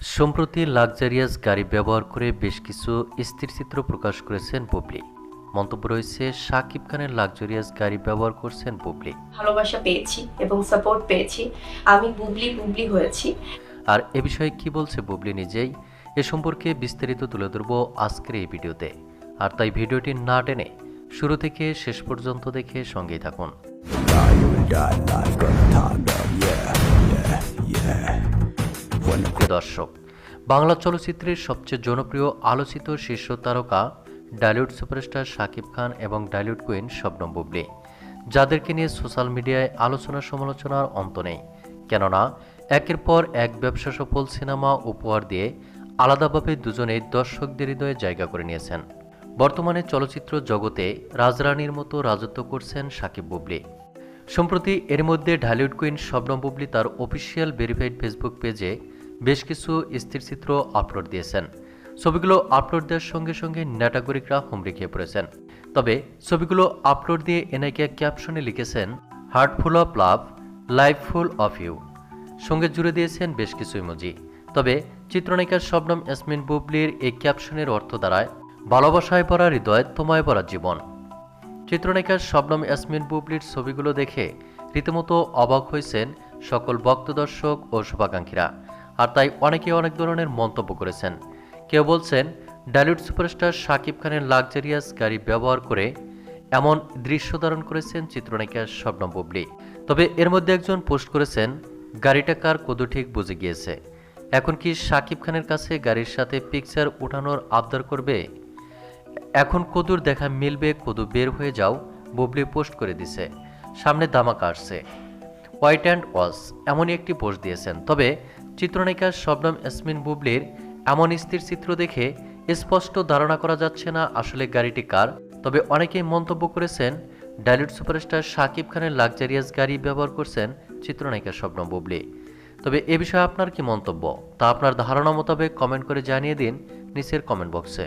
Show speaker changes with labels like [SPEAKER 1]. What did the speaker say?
[SPEAKER 1] সম্প্রতি লাক্সারিয়াস গাড়ি ব্যবহার করে বেশ কিছু স্থিরচিত্র প্রকাশ করেছেন বুবলি। মন্তব্য রয়েছে শাকিব খানের লাক্সারিয়াস গাড়ি ব্যবহার করছেন বুবলি।
[SPEAKER 2] ভালোবাসা পেয়েছি এবং সাপোর্ট পেয়েছি। আমি বুবলি বুবলি হয়েছি।
[SPEAKER 1] আর এ বিষয়ে কি বলছে বুবলি নিজেই? এ সম্পর্কে বিস্তারিত তুলে ধরবো আজকের এই ভিডিওতে। আর তাই ভিডিওটি না টেনে শুরু থেকে শেষ পর্যন্ত দেখে সঙ্গেই থাকুন। দর্শক। বাংলা চলচ্চিত্রের সবচেয়ে জনপ্রিয় আলোচিত শীর্ষ তারকা ডালিউড সুপারস্টার শাকিব খান এবং ডালিউড কুইন শবনম বুবলি। যাদেরকে নিয়ে সোশ্যাল মিডিয়ায় আলোচনা সমালোচনার অন্ত নেই। কেননা, একের পর এক ব্যবসা সফল সিনেমা উপহার দিয়ে আলাদাভাবে দুজনেই দর্শকদের হৃদয়ে জায়গা করে নিয়েছেন। বর্তমানে চলচ্চিত্র জগতে রাজরানীর মতো রাজত্ব করছেন শাকিব বুবলি। সম্প্রতি এর মধ্যে ঢালিউড কুইন শবনম বুবলি তার অফিসিয়াল ভেরিফাইড ফেসবুক পেজে বেশ কিছু স্থিরচিত্র আপলোড দিয়েছেন। ছবিগুলো আপলোড দেওয়ার সঙ্গে সঙ্গে নাটাগরিকরা হুমড়ি খেয়ে পড়েছেন। তবে ছবিগুলো আপলোড দিয়ে এনাকে ক্যাপশনে লিখেছেন heartful of love life full of you সঙ্গে জুড়ে দিয়েছেন বেশ কিছু ইমোজি তবে চিত্রনায়িকা শবনম ইয়াসমিন বুবলির এই ক্যাপশনের অর্থ দাঁড়ায়, ভালোবাসায় ভরা হৃদয় তোমায় ভরা জীবন। চিত্রনায়িকা শবনম ইয়াসমিন বুবলির ছবিগুলো দেখে রীতিমতো অবাক হয়েছেন সকল ভক্ত দর্শক ও শুভাকাঙ্ক্ষীরা। আর তাই অনেকে অনেক ধরনের মন্তব্য করেছেন। কেউ বলছেন, ডালিউড সুপারস্টার শাকিব খানের লাক্সারিয়াস গাড়ি ব্যবহার করে এমন দৃশ্য ধারণ করেছেন চিত্রনায়িকা শবনম বুবলি। তবে এর মধ্যে একজন পোস্ট করেছেন, গাড়িটা কার কদু ঠিক বুঝে গিয়েছে। এখন কি শাকিব খানের কাছে গাড়ির সাথে পিকচার উঠানোর আবদার করবে? এখন কদুর দেখা মিলবে, কদু বের হয়ে যাও, বুবলি পোস্ট করে দিছে। সামনে দামাকা আসছে। হোয়াইট অ্যান্ড ওয়াস এমনই একটি পোস্ট দিয়েছেন। তবে চিত্রনায়িকা শবনম এসমিন বুবলির এমন স্থির চিত্র দেখে স্পষ্ট ধারণা করা যাচ্ছে না আসলে গাড়িটি কার। তবে অনেকেই মন্তব্য করেছেন, ডালিউড সুপারস্টার শাকিব খানের লাক্সারিয়াস গাড়ি ব্যবহার করছেন চিত্রনায়িকা শবনম বুবলি। তবে এ বিষয়ে আপনার কি মন্তব্য? তা আপনার ধারণা মোতাবেক কমেন্ট করে জানিয়ে দিন নিচের কমেন্ট বক্সে।